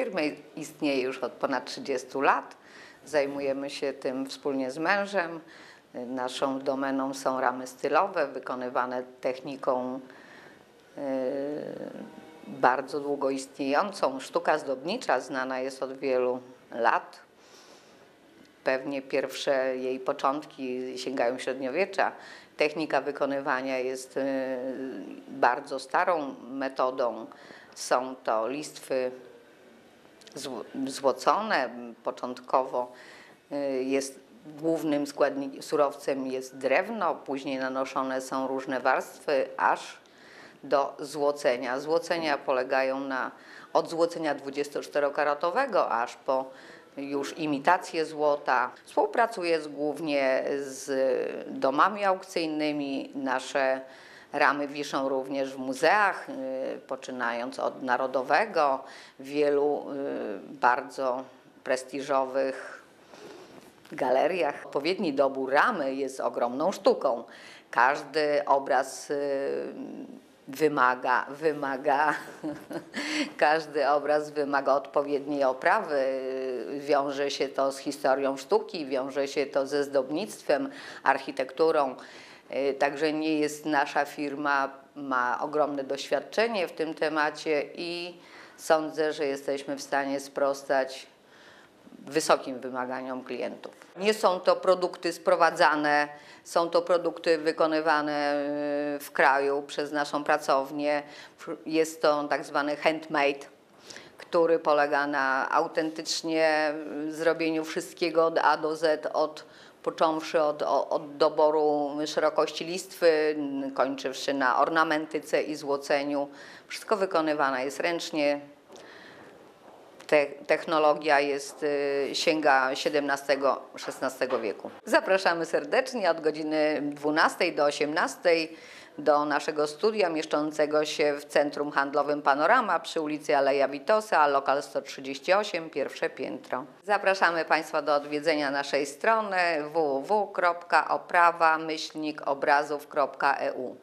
Firma istnieje już od ponad 30 lat. Zajmujemy się tym wspólnie z mężem. Naszą domeną są ramy stylowe, wykonywane techniką yy, bardzo długo istniejącą. Sztuka zdobnicza znana jest od wielu lat. Pewnie pierwsze jej początki sięgają średniowiecza. Technika wykonywania jest y, bardzo starą metodą. Są to listwy złocone. Początkowo y, jest głównym składnikiem, surowcem jest drewno, później nanoszone są różne warstwy, aż do złocenia. Złocenia polegają na od złocenia 24-karatowego aż po już imitację złota. Współpracuję z, głównie z domami aukcyjnymi. Nasze ramy wiszą również w muzeach, y, poczynając od Narodowego, wielu y, bardzo prestiżowych galeriach. Odpowiedni dobór ramy jest ogromną sztuką. Każdy obraz y, wymaga, wymaga, każdy obraz wymaga odpowiedniej oprawy. Wiąże się to z historią sztuki, wiąże się to ze zdobnictwem, architekturą. Y, Także nie jest nasza firma, ma ogromne doświadczenie w tym temacie i sądzę, że jesteśmy w stanie sprostać wysokim wymaganiom klientów. Nie są to produkty sprowadzane, są to produkty wykonywane y, w kraju przez naszą pracownię. Jest to tak zwany handmade, który polega na autentycznie y, zrobieniu wszystkiego od A do Z, od począwszy od, od doboru szerokości listwy, kończywszy na ornamentyce i złoceniu. Wszystko wykonywane jest ręcznie, te, technologia jest, y, sięga XVII-XVI wieku. Zapraszamy serdecznie od godziny 12 do 18 do naszego studia mieszczącego się w Centrum Handlowym Panorama przy ulicy Aleja Witosa, lokal 138, pierwsze piętro. Zapraszamy Państwa do odwiedzenia naszej strony www.oprawa-obrazów.eu.